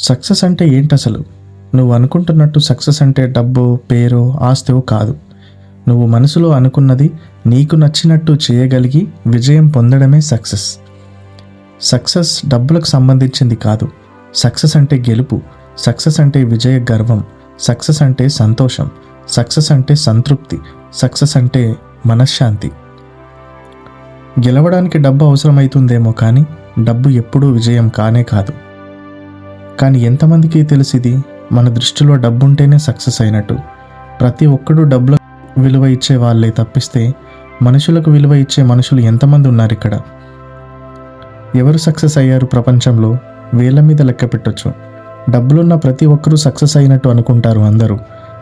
Success అంటే ఏంటి అసలు నువ్వు అనుకుంటున్నట్టు సక్సెస్ అంటే డబ్బు పేరు ఆస్తిో కాదు. నువ్వు మనసులో అనుకున్నది నీకు నచ్చినట్టు చేయగలిగి విజయం పొందడమే సక్సెస్. సక్సెస్ డబ్బులకు సంబంధించింది కాదు. సక్సెస్ అంటే గెలుపు. సక్సెస్ అంటే విజయ గర్వం. సక్సెస్ అంటే సంతోషం. సక్సెస్ అంటే సంతృప్తి. సక్సెస్ అంటే మనశ్శాంతి. గెలవడానికి డబ్బు అవసరమవుతుందేమో కానీ డబ్బు ఎప్పుడూ విజయం కానే కాదు. కానీ ఎంతమందికి తెలిసిది? మన దృష్టిలో డబ్బుంటేనే సక్సెస్ అయినట్టు. ప్రతి ఒక్కడు డబ్బుల విలువ ఇచ్చే వాళ్ళే తప్పిస్తే మనుషులకు విలువ ఇచ్చే మనుషులు ఎంతమంది ఉన్నారు ఇక్కడ ఎవరు సక్సెస్ అయ్యారు ప్రపంచంలో? వేల మీద లెక్క పెట్టొచ్చు. డబ్బులున్న ప్రతి ఒక్కరూ సక్సెస్ అయినట్టు అనుకుంటారు అందరూ.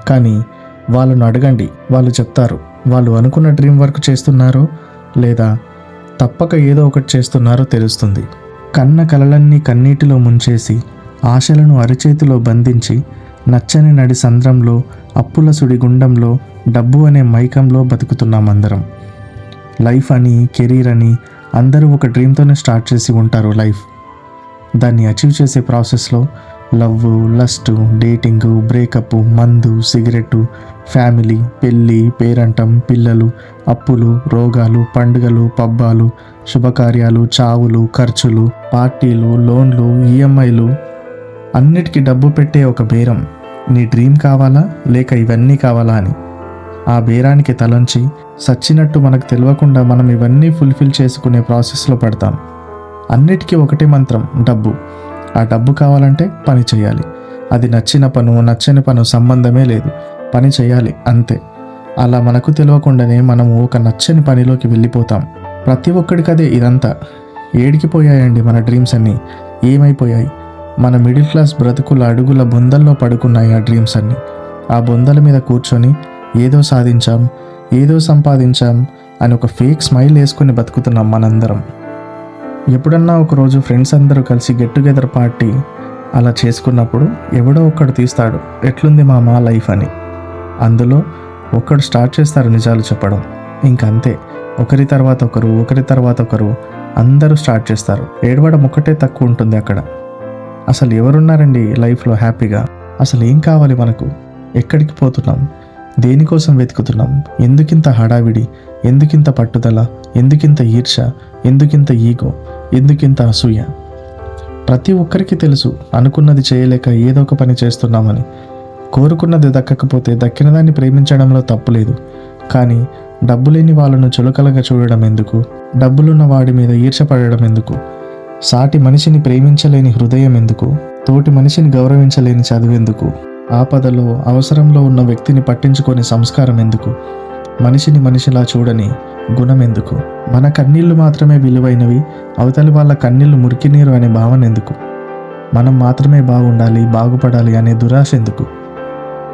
కానీ వాళ్ళను అడగండి వాళ్ళు చెప్తారు. వాళ్ళు అనుకున్న డ్రీమ్ వర్క్ చేస్తున్నారో లేదా తప్పక ఏదో ఒకటి చేస్తున్నారో తెలుస్తుంది. కన్న కలలన్నీ కన్నీటిలో ముంచేసి ఆశలను అరచేతిలో బంధించి నచ్చని నడి సంద్రంలో అప్పుల సుడి గుండంలో డబ్బు అనే మైకంలో బతుకుతున్నాం అందరం లైఫ్ అని కెరీర్ అని అందరూ ఒక డ్రీమ్తోనే స్టార్ట్ చేసి ఉంటారు లైఫ్. దాన్ని అచీవ్ చేసే ప్రాసెస్లో లవ్ లస్ట్ డేటింగ్ బ్రేకప్ మందు సిగరెట్టు ఫ్యామిలీ పెళ్ళి పేరంటం పిల్లలు అప్పులు రోగాలు పండుగలు పబ్బాలు శుభకార్యాలు చావులు ఖర్చులు పార్టీలు లోన్లు ఈఎంఐలు అన్నిటికీ డబ్బు పెట్టే ఒక బేరం. నీ డ్రీమ్ కావాలా? లేక ఇవన్నీ కావాలా అని? ఆ బేరానికి తలంచి సచ్చినట్టు మనకు తెలియకుండా మనం ఇవన్నీ ఫుల్ఫిల్ చేసుకునే ప్రాసెస్లో పడతాం. అన్నిటికీ ఒకటే మంత్రం డబ్బు. ఆ డబ్బు కావాలంటే పని చేయాలి. అది నచ్చిన పను నచ్చని పను సంబంధమే లేదు. పని చేయాలి అంతే. అలా మనకు తెలియకుండానే మనము ఒక నచ్చని పనిలోకి వెళ్ళిపోతాం. ప్రతి ఒక్కడికదే ఇదంతా. ఏడికిపోయాయండి మన డ్రీమ్స్ అన్నీ. ఏమైపోయాయి? మన మిడిల్ క్లాస్ బ్రతుకుల అడుగుల బొందల్లో పడుకున్నాయి ఆ డ్రీమ్స్ అన్నీ. ఆ బొందల మీద కూర్చొని ఏదో సాధించాం ఏదో సంపాదించాం అని ఒక ఫేక్ స్మైల్ వేసుకుని బతుకుతున్నాం మనందరం. ఎప్పుడన్నా ఒకరోజు ఫ్రెండ్స్ అందరూ కలిసి గెట్ టుగెదర్ పార్టీ అలా చేసుకున్నప్పుడు ఎవడో ఒక్కడు తీస్తాడు ఎట్లుంది మా మా లైఫ్ అని. అందులో ఒక్కడు స్టార్ట్ చేస్తారు నిజాలు చెప్పడం. ఇంకంతే. ఒకరి తర్వాత ఒకరు ఒకరి తర్వాత ఒకరు అందరూ స్టార్ట్ చేస్తారు. ఏడవడం ఒక్కటే తక్కువ ఉంటుంది అక్కడ. అసలు ఎవరున్నారండి లైఫ్లో హ్యాపీగా? అసలు ఏం కావాలి మనకు? ఎక్కడికి పోతున్నాం? దేనికోసం వెతుకుతున్నాం? ఎందుకింత హడావిడి? ఎందుకింత పట్టుదల? ఎందుకింత ఈర్ష? ఎందుకింత ఈగో? ఎందుకింత అసూయ? ప్రతి ఒక్కరికి తెలుసు అనుకున్నది చేయలేక ఏదో ఒక పని చేస్తున్నామని. కోరుకున్నది దక్కకపోతే దక్కిన దాన్ని ప్రేమించడంలో తప్పులేదు కానీ డబ్బు లేని వాళ్ళను చులకలగా చూడడం ఎందుకు? డబ్బులున్న వాడి మీద ఈర్షపడడం ఎందుకు? సాటి మనిషిని ప్రేమించలేని హృదయం ఎందుకు? తోటి మనిషిని గౌరవించలేని చదువెందుకు ఆపదలో అవసరంలో ఉన్న వ్యక్తిని పట్టించుకొని సంస్కారం ఎందుకు? మనిషిని మనిషిలా చూడని గుణం ఎందుకు? మన కన్నీళ్ళు మాత్రమే విలువైనవి అవతలి వాళ్ళ కన్నీళ్ళు మురికి నీరు అనే భావన ఎందుకు? మనం మాత్రమే బాగుండాలి బాగుపడాలి అనే దురాశ ఎందుకు?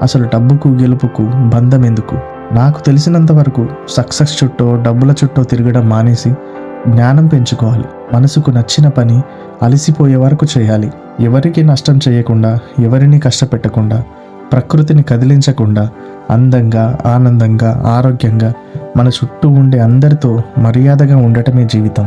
అసలు డబ్బుకు గెలుపుకు బంధం ఎందుకు? నాకు తెలిసినంత వరకు సక్సెస్ చుట్టూ డబ్బుల చుట్టూ తిరగడం మానేసి జ్ఞానం పెంచుకోవాలి. మనసుకు నచ్చిన పని అలసిపోయే వరకు చేయాలి. ఎవరికి నష్టం చేయకుండా ఎవరిని కష్టపెట్టకుండా ప్రకృతిని కదిలించకుండా అందంగా ఆనందంగా ఆరోగ్యంగా మన చుట్టూ ఉండే అందరితో మర్యాదగా ఉండటమే జీవితం.